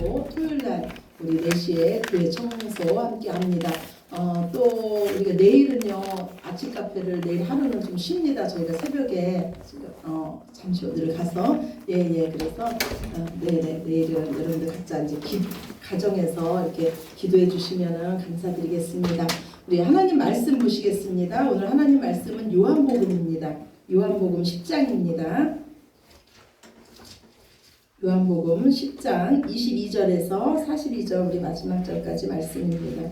그리고 토요일 날 우리 4시에 교회 청소 함께 합니다. 어, 또 우리가 내일은요 아침 카페를 내일 하루는 좀 쉽니다. 저희가 새벽에 어, 잠시 어디를 가서 예예 그래서 어, 네네 내일은 여러분들 각자 이제 기, 가정에서 이렇게 기도해 주시면은 감사드리겠습니다. 우리 하나님 말씀 보시겠습니다. 오늘 하나님 말씀은 요한복음입니다. 요한복음 10장입니다. 요한복음 10장 22절에서 42절 우리 마지막 절까지 말씀입니다.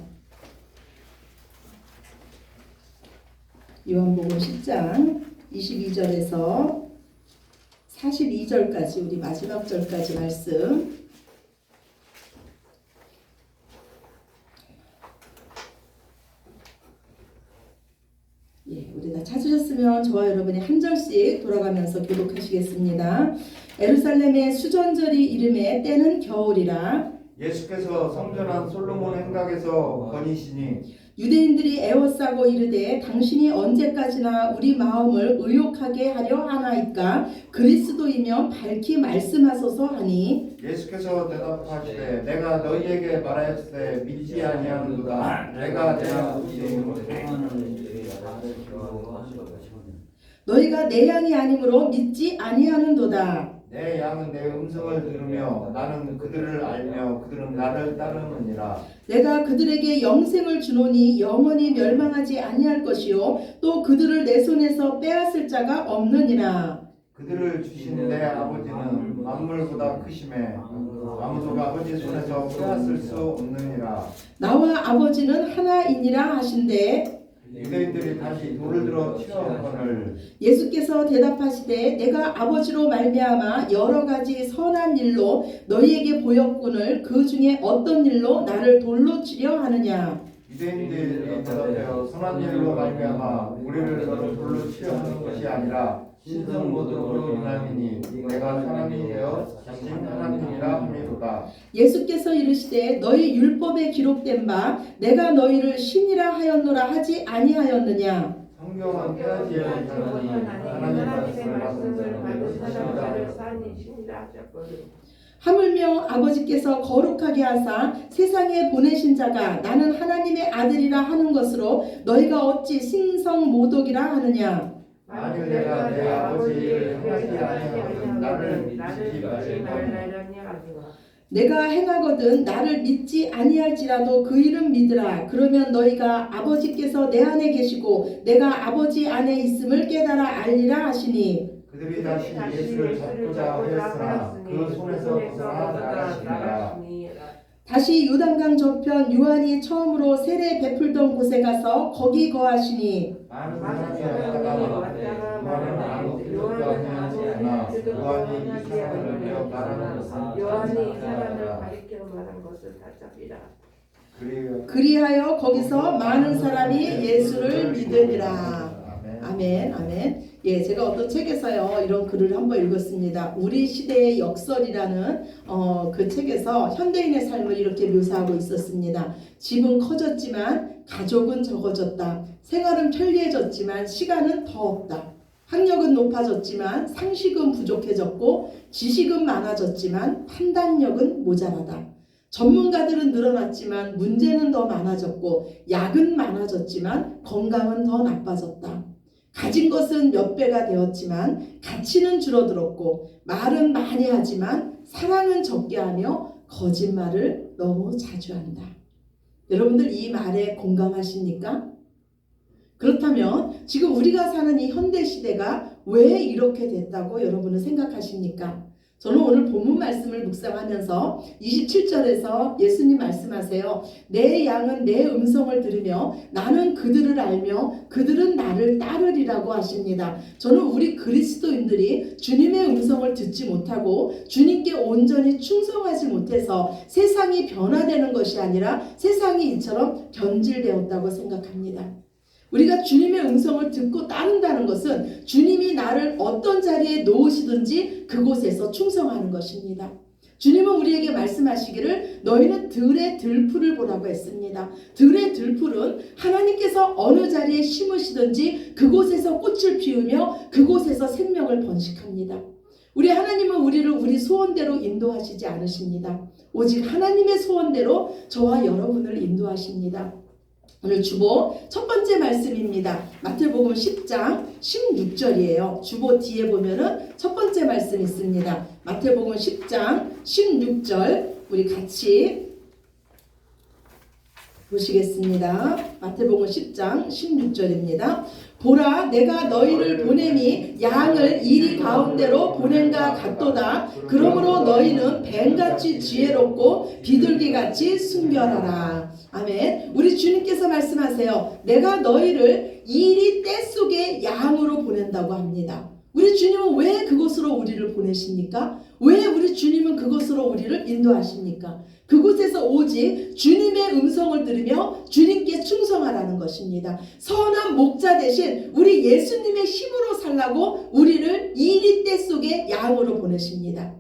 요한복음 10장 22절에서 42절까지 우리 마지막 절까지 말씀 예, 우리 다 찾으셨으면 저와 여러분이 한 절씩 돌아가면서 교독하시겠습니다. 에루살렘의 수전절이 이름에 때는 겨울이라. 예수께서 성전한 솔로몬 행각에서 거니시니 유대인들이 애워싸고 이르되 당신이 언제까지나 우리 마음을 의욕하게 하려 하나이까? 그리스도이면 밝히 말씀하소서 하니. 예수께서 대답하시되 내가 너희에게 말하였으되 믿지 아니하는도다. 내가 내 아버지의 이름으로 너희가 내 양이 아니므로 믿지 아니하는도다 내 양은 내 음성을 들으며 나는 그들을 알며 그들은 나를 따르느니라. 내가 그들에게 영생을 주노니 영원히 멸망하지 아니할 것이요. 또 그들을 내 손에서 빼앗을 자가 없느니라. 그들을 주신 내 아버지는 만물보다 크심에 아무도 아버지 손에서 빼앗을 수 없느니라. 나와 아버지는 하나이니라 하신대 유대인들이 다시 돌을 들어 치어거늘 예수께서 대답하시되 내가 아버지로 말미암아 여러 가지 선한 일로 너희에게 보였거늘 그 중에 어떤 일로 나를 돌로 치려 하느냐? 유대인들이 대답하여 선한 일로 말미암아 우리를 돌로 치려하는 것이 아니라 신성 모드로 인함이니 내가 사람이 되어 자신 하나님이라 함이로다. 예수께서 이르시되 너희 율법에 기록된 바 내가 너희를 신이라 하였노라 하지 아니하였느냐? 성경은 깨어지어 있사니 하나님의 말씀을 받은 자는 신이다 하물며 아버지께서 거룩하게 하사 세상에 보내신 자가 나는 하나님의 아들이라 하는 것으로 너희가 어찌 신성 모독이라 하느냐 만일 내가 내 아버지를 행하지 아니하면 나를 믿지 말라. 내가 행하거든 나를 믿지 아니할지라도 그 일은 믿으라. 그러면 너희가 아버지께서 내 안에 계시고 내가 아버지 안에 있음을 깨달아 알리라 하시니. 그들이 다시 예수를 잡고자 하였으나 그 손에서 벗어나 나가시니라 다시 요단강 저편 요한이 처음으로 세례 베풀던 곳에 가서 거기 거하시니. 그리하여 거기서 많은 사람이 예수를 믿으니라. 아멘, 아멘. 예, 제가 어떤 책에서요 이런 글을 한번 읽었습니다. 우리 시대의 역설이라는 어, 그 책에서 현대인의 삶을 이렇게 묘사하고 있었습니다. 집은 커졌지만 가족은 적어졌다. 생활은 편리해졌지만 시간은 더 없다. 학력은 높아졌지만 상식은 부족해졌고 지식은 많아졌지만 판단력은 모자라다. 전문가들은 늘어났지만 문제는 더 많아졌고 약은 많아졌지만 건강은 더 나빠졌다. 가진 것은 몇 배가 되었지만 가치는 줄어들었고 말은 많이 하지만 사랑은 적게 하며 거짓말을 너무 자주 한다. 여러분들 이 말에 공감하십니까? 그렇다면 지금 우리가 사는 이 현대 시대가 왜 이렇게 됐다고 여러분은 생각하십니까? 저는 오늘 본문 말씀을 묵상하면서 27절에서 예수님 말씀하세요. 내 양은 내 음성을 들으며 나는 그들을 알며 그들은 나를 따르리라고 하십니다. 저는 우리 그리스도인들이 주님의 음성을 듣지 못하고 주님께 온전히 충성하지 못해서 세상이 변화되는 것이 아니라 세상이 이처럼 변질되었다고 생각합니다. 우리가 주님의 음성을 듣고 따른다는 것은 주님이 나를 어떤 자리에 놓으시든지 그곳에서 충성하는 것입니다. 주님은 우리에게 말씀하시기를 너희는 들의 들풀을 보라고 했습니다. 들의 들풀은 하나님께서 어느 자리에 심으시든지 그곳에서 꽃을 피우며 그곳에서 생명을 번식합니다. 우리 하나님은 우리를 우리 소원대로 인도하시지 않으십니다. 오직 하나님의 소원대로 저와 여러분을 인도하십니다. 오늘 주보 첫 번째 말씀입니다. 마태복음 10장 16절이에요. 주보 뒤에 보면은 첫 번째 말씀 있습니다. 마태복음 10장 16절 우리 같이 보시겠습니다. 마태복음 10장 16절입니다. 보라 내가 너희를 보냄이 양을 이리 가운데로 보낸가 같도다. 그러므로 너희는 뱀같이 지혜롭고 비둘기같이 순결하라. 아멘. 우리 주님께서 말씀하세요. 내가 너희를 이리 때 속에 양으로 보낸다고 합니다. 우리 주님은 왜 그곳으로 우리를 보내십니까? 왜 우리 주님은 그곳으로 우리를 인도하십니까? 그곳에서 오직 주님의 음성을 들으며 주님께 충성하라는 것입니다. 선한 목자 대신 우리 예수님의 힘으로 살라고 우리를 이리 때 속에 양으로 보내십니다.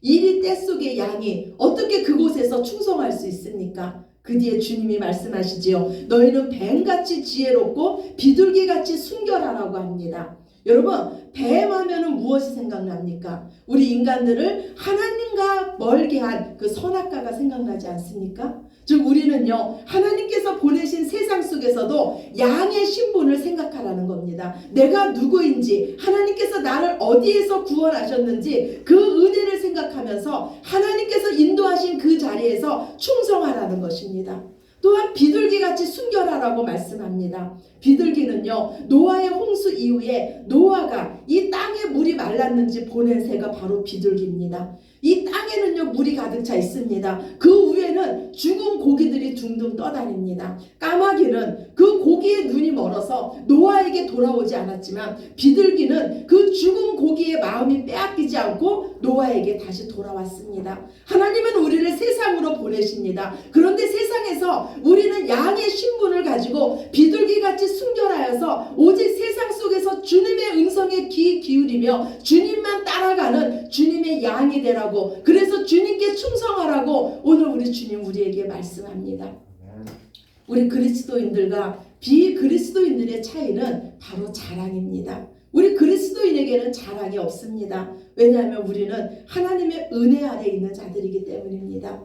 이리 때 속의 양이 어떻게 그곳에서 충성할 수 있습니까? 그 뒤에 주님이 말씀하시지요. 너희는 뱀같이 지혜롭고 비둘기같이 순결하라고 합니다. 여러분, 뱀 하면은 무엇이 생각납니까? 우리 인간들을 하나님과 멀게 한 그 선악과가 생각나지 않습니까? 즉 우리는요 하나님께서 보내신 세상 속에서도 양의 신분을 생각하라는 겁니다. 내가 누구인지 하나님께서 나를 어디에서 구원하셨는지 그 은혜를 생각하면서 하나님께서 인도하신 그 자리에서 충성하라는 것입니다. 또한 비둘기같이 순결하라고 말씀합니다. 비둘기는요 노아의 홍수 이후에 노아가 이 땅에 물이 말랐는지 보낸 새가 바로 비둘기입니다. 이 땅에는요 물이 가득 차 있습니다. 그 위에는 죽은 고기들이 둥둥 떠다닙니다. 까마귀는 그 고기의 눈이 멀어서 노아에게 돌아오지 않았지만 비둘기는 그 죽은 고기의 마음이 빼앗기지 않고 노아에게 다시 돌아왔습니다. 하나님은 우리를 세상으로 보내십니다. 그런데 세상에서 우리는 양의 신분을 가지고 비둘기같이 순결하여서 오직 세상 속에서 주님의 음성에 귀 기울이며 주님만 따라가는 주님의 양이 되라고 그래서 주님께 충성하라고 오늘 우리 주님 우리에게 말씀합니다. 우리 그리스도인들과 비그리스도인들의 차이는 바로 자랑입니다. 우리 그리스도인에게는 자랑이 없습니다. 왜냐하면 우리는 하나님의 은혜 아래 있는 자들이기 때문입니다.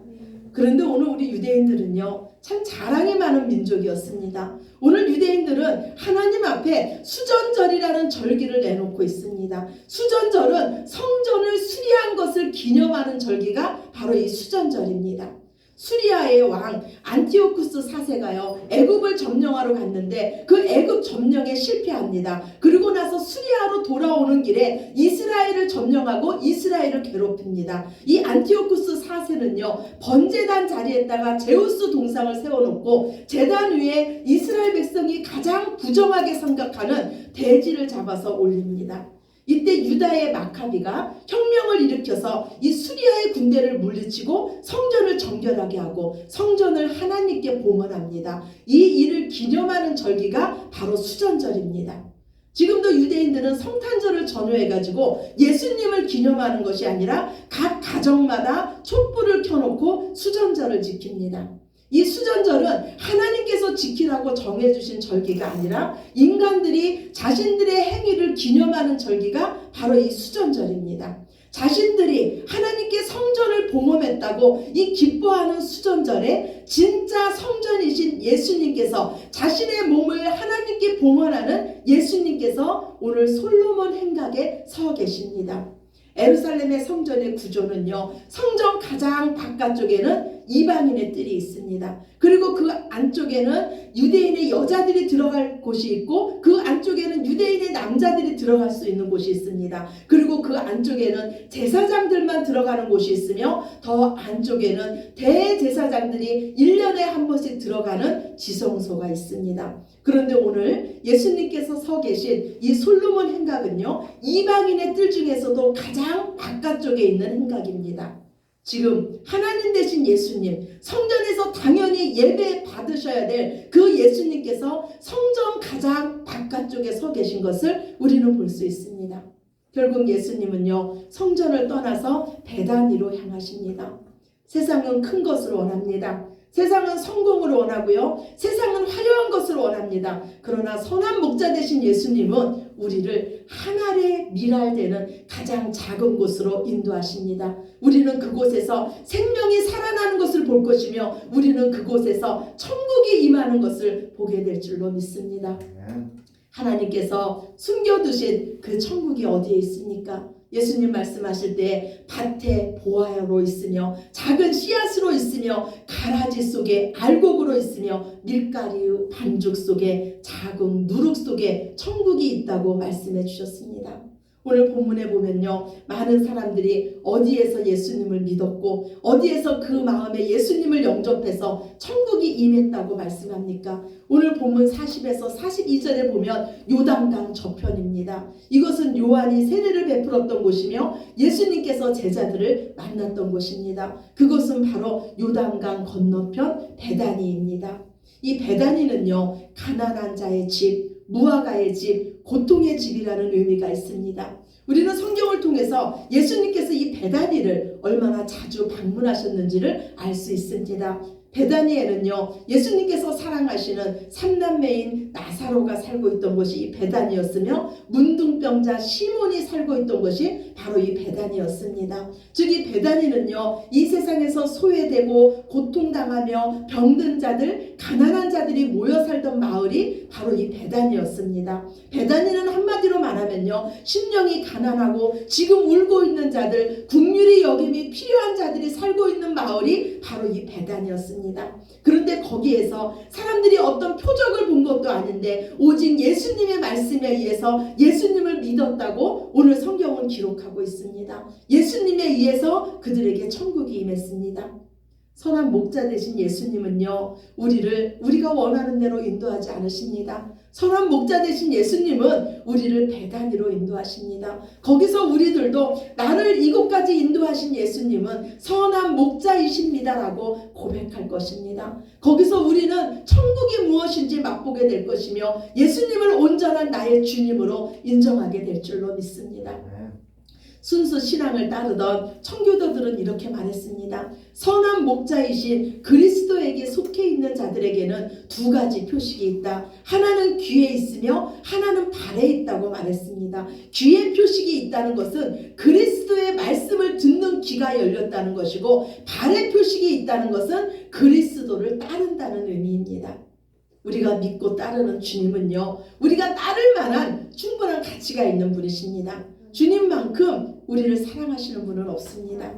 그런데 오늘 우리 유대인들은요, 참 자랑이 많은 민족이었습니다. 오늘 유대인들은 하나님 앞에 수전절이라는 절기를 내놓고 있습니다. 수전절은 성전을 수리한 것을 기념하는 절기가 바로 이 수전절입니다. 수리아의 왕 안티오쿠스 4세가요 애굽을 점령하러 갔는데 그 애굽 점령에 실패합니다. 그리고 나서 수리아로 돌아오는 길에 이스라엘을 점령하고 이스라엘을 괴롭힙니다. 이 안티오쿠스 4세는요 번제단 자리에다가 제우스 동상을 세워놓고 제단 위에 이스라엘 백성이 가장 부정하게 생각하는 돼지를 잡아서 올립니다. 이때 유다의 마카비가 혁명을 일으켜서 이 수리아의 군대를 물리치고 성전을 정결하게 하고 성전을 하나님께 봉헌합니다. 이 일을 기념하는 절기가 바로 수전절입니다. 지금도 유대인들은 성탄절을 전후해가지고 예수님을 기념하는 것이 아니라 각 가정마다 촛불을 켜놓고 수전절을 지킵니다. 이 수전절은 하나님께서 지키라고 정해주신 절기가 아니라 인간들이 자신들의 행위를 기념하는 절기가 바로 이 수전절입니다. 자신들이 하나님께 성전을 봉헌했다고 이 기뻐하는 수전절에 진짜 성전이신 예수님께서 자신의 몸을 하나님께 봉헌하는 예수님께서 오늘 솔로몬 행각에 서 계십니다. 에루살렘의 성전의 구조는요, 성전 가장 바깥쪽에는 이방인의 뜰이 있습니다. 그리고 그 안쪽에는 유대인의 여자들이 들어갈 곳이 있고, 그 안쪽에는 유대인의 남자들이 들어갈 수 있는 곳이 있습니다. 그리고 그 안쪽에는 제사장들만 들어가는 곳이 있으며, 더 안쪽에는 대제사장들이 1년에 한 번씩 들어가는 지성소가 있습니다. 그런데 오늘 예수님께서 서 계신 이 솔로몬 행각은요, 이방인의 뜰 중에서도 가장 바깥쪽에 있는 행각입니다. 지금 하나님 되신 예수님, 성전에서 당연히 예배 받으셔야 될 그 예수님께서 성전 가장 바깥쪽에 서 계신 것을 우리는 볼 수 있습니다. 결국 예수님은요, 성전을 떠나서 배단 위로 향하십니다. 세상은 큰 것을 원합니다. 세상은 성공을 원하고요. 세상은 화려한 것을 원합니다. 그러나 선한 목자 되신 예수님은 우리를 하늘에 미랄되는 가장 작은 곳으로 인도하십니다. 우리는 그곳에서 생명이 살아나는 것을 볼 것이며 우리는 그곳에서 천국이 임하는 것을 보게 될 줄로 믿습니다. 하나님께서 숨겨두신 그 천국이 어디에 있습니까? 예수님 말씀하실 때 밭에 보아로 있으며 작은 씨앗으로 있으며 가라지 속에 알곡으로 있으며 밀가루 반죽 속에 작은 누룩 속에 천국이 있다고 말씀해 주셨습니다. 오늘 본문에 보면요. 많은 사람들이 어디에서 예수님을 믿었고 어디에서 그 마음에 예수님을 영접해서 천국이 임했다고 말씀합니까? 오늘 본문 40에서 42절에 보면 요단강 저편입니다. 이것은 요한이 세례를 베풀었던 곳이며 예수님께서 제자들을 만났던 곳입니다. 그것은 바로 요단강 건너편 베다니입니다. 이 베다니는요. 가난한 자의 집, 무화과의 집, 고통의 집이라는 의미가 있습니다. 우리는 성경을 통해서 예수님께서 이 베다니를 얼마나 자주 방문하셨는지를 알 수 있습니다. 베다니에는요 예수님께서 사랑하시는 삼남매인 나사로가 살고 있던 곳이 이 베다니였으며 문둥병자 시몬이 살고 있던 곳이 바로 이 베다니였습니다. 즉 이 베다니는요 이 세상에서 소외되고 고통당하며 병든 자들 가난한 자들이 모여 살던 마을이 바로 이 베다니였습니다. 베다니는 한마디로 말하면요 심령이 가난하고 지금 울고 있는 자들 국률이 여김이 필요한 자들이 살고 있는 마을이 바로 이 베다 니였습니다. 그런데 거기에서 사람들이 어떤 표적을 본 것도 아닌데 오직 예수님의 말씀에 의해서 예수님을 믿었다고 오늘 성경은 기록하고 있습니다. 예수님에 의해서 그들에게 천국이 임했습니다. 선한 목자 되신 예수님은요, 우리를 우리가 원하는 대로 인도하지 않으십니다. 선한 목자 되신 예수님은 우리를 배단위로 인도하십니다. 거기서 우리들도 나를 이곳까지 인도하신 예수님은 선한 목자이십니다라고 고백할 것입니다. 거기서 우리는 천국이 무엇인지 맛보게 될 것이며 예수님을 온전한 나의 주님으로 인정하게 될 줄로 믿습니다. 순수 신앙을 따르던 청교도들은 이렇게 말했습니다. 선한 목자이신 그리스도에게 속해 있는 자들에게는 두 가지 표식이 있다. 하나는 귀에 있으며 하나는 발에 있다고 말했습니다. 귀에 표식이 있다는 것은 그리스도의 말씀을 듣는 귀가 열렸다는 것이고 발에 표식이 있다는 것은 그리스도를 따른다는 의미입니다. 우리가 믿고 따르는 주님은요, 우리가 따를 만한 충분한 가치가 있는 분이십니다. 주님만큼 우리를 사랑하시는 분은 없습니다.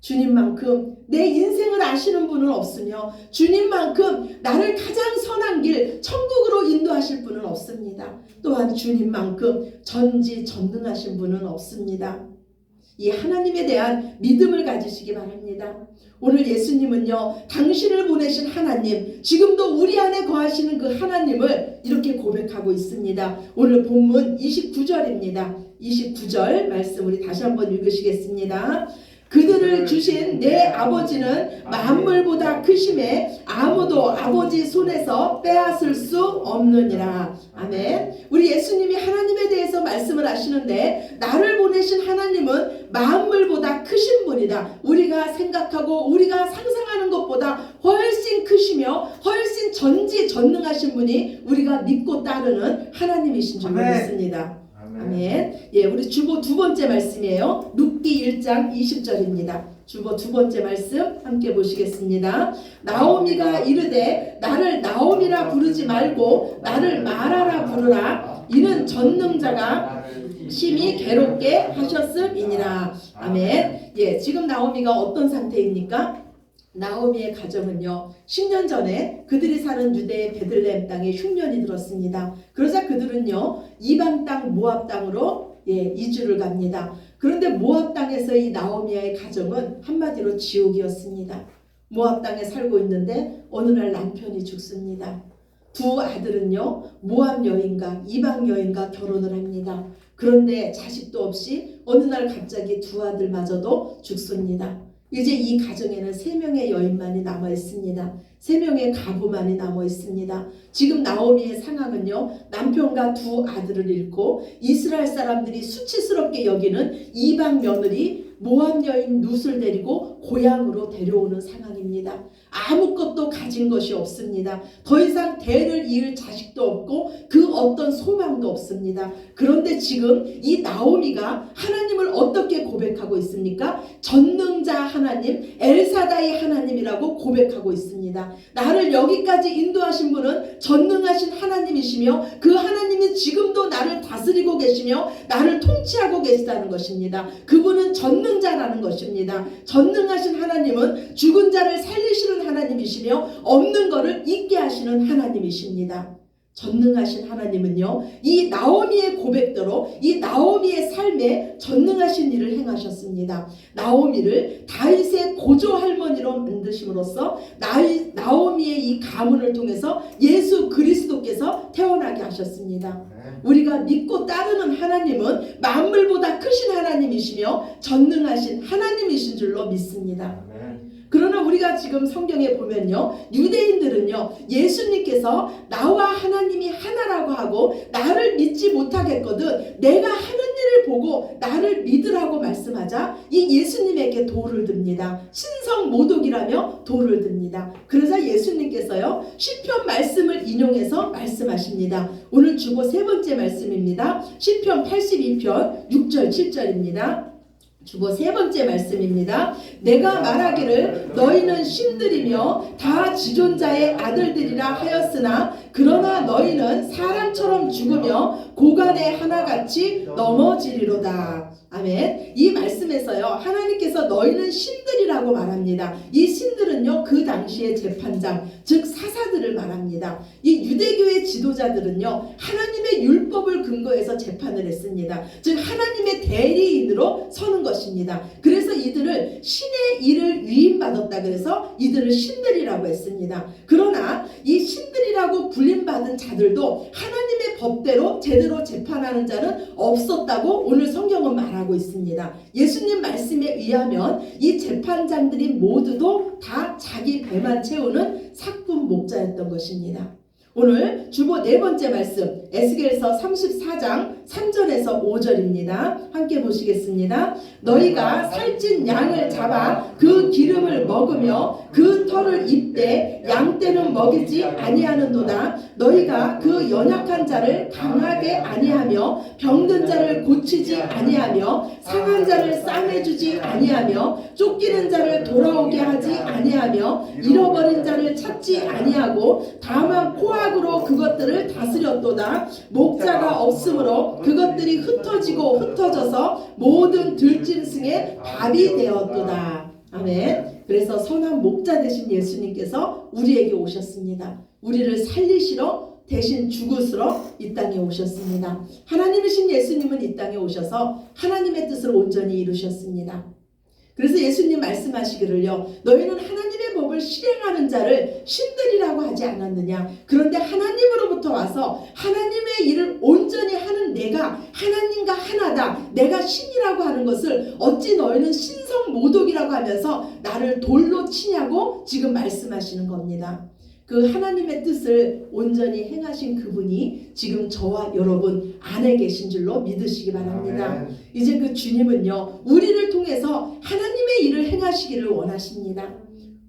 주님만큼 내 인생을 아시는 분은 없으며 주님만큼 나를 가장 선한 길 천국으로 인도하실 분은 없습니다. 또한 주님만큼 전지전능하신 분은 없습니다. 이 하나님에 대한 믿음을 가지시기 바랍니다. 오늘 예수님은요, 당신을 보내신 하나님, 지금도 우리 안에 거하시는 그 하나님을 이렇게 고백하고 있습니다. 오늘 본문 29절입니다. 29절 말씀 우리 다시 한번 읽으시겠습니다. 그들을 주신 내 아버지는 만물보다 크심에 아무도 아버지 손에서 빼앗을 수 없느니라. 아멘. 우리 예수님이 하나님에 대해서 말씀을 하시는데 나를 보내신 하나님은 만물보다 크신 분이다. 우리가 생각하고 우리가 상상하는 것보다 훨씬 크시며 훨씬 전지전능하신 분이 우리가 믿고 따르는 하나님이신 줄. 믿습니다. 아멘. 예, 우리 주보 두 번째 말씀이에요. 룻기 1장 20절입니다. 주보 두 번째 말씀 함께 보시겠습니다. 나오미가 이르되 나를 나오미라 부르지 말고 나를 마라라 부르라. 이는 전능자가 심히 괴롭게 하셨음이니라. 아멘. 예, 지금 나오미가 어떤 상태입니까? 나오미의 가정은요, 10년 전에 그들이 사는 유대의 베들레헴 땅에 흉년이 들었습니다. 그러자 그들은요, 이방 땅 모압 땅으로 예, 이주를 갑니다. 그런데 모압 땅에서 이 나오미의 가정은 한마디로 지옥이었습니다. 모압 땅에 살고 있는데 어느 날 남편이 죽습니다. 두 아들은요, 모압 여인과 이방 여인과 결혼을 합니다. 그런데 자식도 없이 어느 날 갑자기 두 아들마저도 죽습니다. 이제 이 가정에는 세 명의 여인만이 남아 있습니다. 세 명의 가부만이 남아 있습니다. 지금 나오미의 상황은요, 남편과 두 아들을 잃고 이스라엘 사람들이 수치스럽게 여기는 이방 며느리 모함 여인 룻을 데리고 고향으로 데려오는 상황입니다. 아무것도 가진 것이 없습니다. 더 이상 대를 이을 자식도 없고 그 어떤 소망도 없습니다. 그런데 지금 이 나오미가 하나님을 어떻게 고백하고 있습니까? 전능자 하나님, 엘사다이 하나님이라고 고백하고 있습니다. 나를 여기까지 인도하신 분은 전능하신 하나님이시며 그 하나님이 지금도 나를 다스리고 계시며 나를 통치하고 계시다는 것입니다. 그분은 전능자라는 것입니다. 전능하신 하나님은 죽은 자를 살리시는 하나님이시며 없는 것을 있게 하시는 하나님이십니다. 전능하신 하나님은요, 이 나오미의 고백대로 이 나오미의 삶에 전능하신 일을 행하셨습니다. 나오미를 다윗의 고조 할머니로 만드심으로써 나이, 나오미의 이 가문을 통해서 예수 그리스도께서 태어나게 하셨습니다. 아멘. 우리가 믿고 따르는 하나님은 만물보다 크신 하나님이시며 전능하신 하나님이신 줄로 믿습니다. 그러나 우리가 지금 성경에 보면요. 유대인들은요. 예수님께서 나와 하나님이 하나라고 하고 나를 믿지 못하겠거든 내가 하는 일을 보고 나를 믿으라고 말씀하자 이 예수님에게 도를 듭니다. 신성 모독이라며 도를 듭니다. 그러자 예수님께서요. 시편 말씀을 인용해서 말씀하십니다. 오늘 주보 세 번째 말씀입니다. 시편 82편 6절 7절입니다. 주보 세 번째 말씀입니다. 내가 말하기를 너희는 신들이며 다 지존자의 아들들이라 하였으나 그러나 너희는 사람처럼 죽으며 고간의 하나같이 넘어지리로다. 아멘. 이 말씀에서요. 하나님께서 너희는 신들이라고 말합니다. 이 신들은요. 그 당시의 재판장, 즉 사사들을 말합니다. 이 유대교의 지도자들은요. 하나님의 율법을 근거해서 재판을 했습니다. 즉 하나님의 대리인으로 서는 것입니다. 그래서 이들을 신의 일을 위임받았다 그래서 이들을 신들이라고 했습니다. 그러나 이 신들이라고 불 림받은 자들도 하나님의 법대로 제대로 재판하는 자는 없었다고 오늘 성경은 말하고 있습니다. 예수님 말씀에 의하면 이 재판장들이 모두도 다 자기 배만 채우는 사꾼 목자였던 것입니다. 오늘 주보 네 번째 말씀 에스겔서 34장 3절에서 5절입니다. 함께 보시겠습니다. 너희가 살찐 양을 잡아 그 기름을 먹으며 그 털을 입되 양떼는 먹이지 아니하는도다. 너희가 그 연약한 자를 강하게 아니하며 병든 자를 고치지 아니하며 상한 자를 싸매주지 아니하며 쫓기는 자를 돌아오게 하지 아니하며 잃어버린 자를 찾지 아니하고 다만 포 악으로 그것들을 다스렸도다. 목자가 없으므로 그것들이 흩어지고 흩어져서 모든 들짐승의 밥이 되었도다. 아멘. 그래서 선한 목자 되신 예수님께서 우리에게 오셨습니다. 우리를 살리시러 대신 죽으시러 이 땅에 오셨습니다. 하나님이신 예수님은 이 땅에 오셔서 하나님의 뜻을 온전히 이루셨습니다. 그래서 예수님 말씀하시기를요. 너희는 하나님의 법을 실행하는 자를 신들이라고 하지 않았느냐. 그런데 하나님으로부터 와서 하나님의 일을 온전히 하는 내가 하나님과 하나다. 내가 신이라고 하는 것을 어찌 너희는 신성 모독이라고 하면서 나를 돌로 치냐고 지금 말씀하시는 겁니다. 그 하나님의 뜻을 온전히 행하신 그분이 지금 저와 여러분 안에 계신 줄로 믿으시기 바랍니다. 아멘. 이제 그 주님은요, 우리를 통해서 하나님의 일을 행하시기를 원하십니다.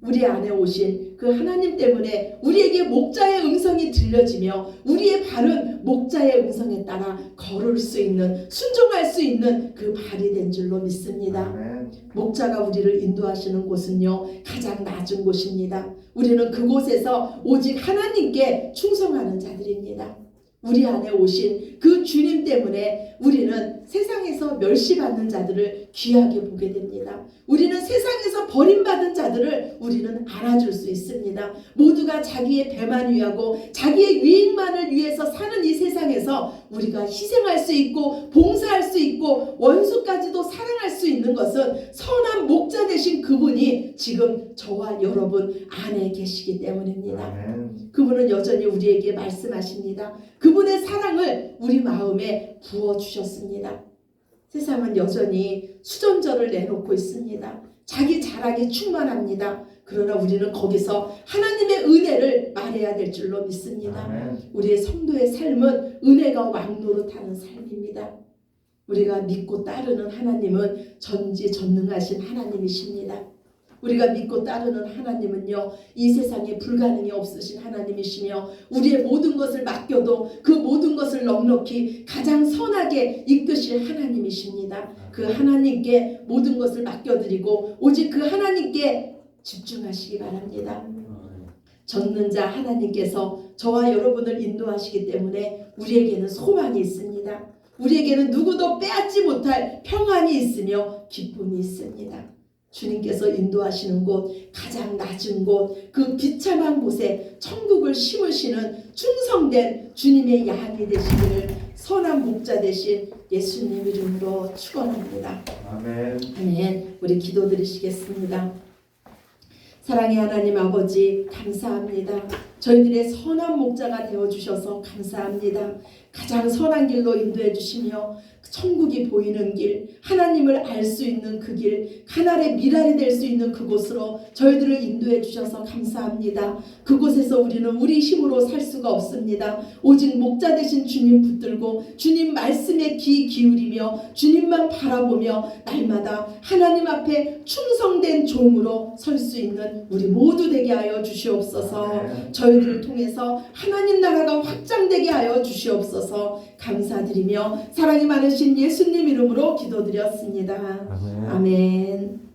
우리 안에 오신 그 하나님 때문에 우리에게 목자의 음성이 들려지며 우리의 발은 목자의 음성에 따라 걸을 수 있는 순종할 수 있는 그 발이 된 줄로 믿습니다. 아멘. 목자가 우리를 인도하시는 곳은요 가장 낮은 곳입니다. 우리는 그곳에서 오직 하나님께 충성하는 자들입니다. 우리 안에 오신 그 주님 때문에 우리는 세상에서 멸시받는 자들을 귀하게 보게 됩니다. 우리는 세상에서 버림받은 자들을 우리는 안아줄 수 있습니다. 모두가 자기의 배만 위하고 자기의 유익만을 위해서 사는 이 세상에서 우리가 희생할 수 있고 봉사할 수 있고 원수까지도 사랑할 수 있는 것은 선한 목자 되신 그분이 지금 저와 여러분 안에 계시기 때문입니다. 그분은 여전히 우리에게 말씀하십니다. 그분의 사랑을 우리 마음에 부어 주셨습니다. 세상은 여전히 수전절을 내놓고 있습니다. 자기 자랑이 충만합니다. 그러나 우리는 거기서 하나님의 은혜를 말해야 될 줄로 믿습니다. 아멘. 우리의 성도의 삶은 은혜가 왕노릇하는 삶입니다. 우리가 믿고 따르는 하나님은 전지전능하신 하나님이십니다. 우리가 믿고 따르는 하나님은요, 이 세상에 불가능이 없으신 하나님이시며, 우리의 모든 것을 맡겨도 그 모든 것을 넉넉히 가장 선하게 이끄실 하나님이십니다. 그 하나님께 모든 것을 맡겨드리고, 오직 그 하나님께 집중하시기 바랍니다. 젖는 자 하나님께서 저와 여러분을 인도하시기 때문에 우리에게는 소망이 있습니다. 우리에게는 누구도 빼앗지 못할 평안이 있으며 기쁨이 있습니다. 주님께서 인도하시는 곳, 가장 낮은 곳, 그 비참한 곳에 천국을 심으시는 충성된 주님의 양이 되시기를 선한 목자 되신 예수님 이름으로 축원합니다. 아멘. 아멘. 우리 기도드리시겠습니다. 사랑의 하나님 아버지 감사합니다. 저희들의 선한 목자가 되어 주셔서 감사합니다. 가장 선한 길로 인도해 주시며 천국이 보이는 길, 하나님을 알 수 있는 그 길, 하나의 미랄이 될 수 있는 그곳으로 저희들을 인도해 주셔서 감사합니다. 그곳에서 우리는 우리 힘으로 살 수가 없습니다. 오직 목자 되신 주님 붙들고 주님 말씀에 귀 기울이며 주님만 바라보며 날마다 하나님 앞에 충성된 종으로 설 수 있는 우리 모두 되게 하여 주시옵소서. 아멘. 저희들을 통해서 하나님 나라가 확장되게 하여 주시옵소서. 감사드리며 사랑이 많으신 예수님 이름으로 기도드렸습니다. 아멘.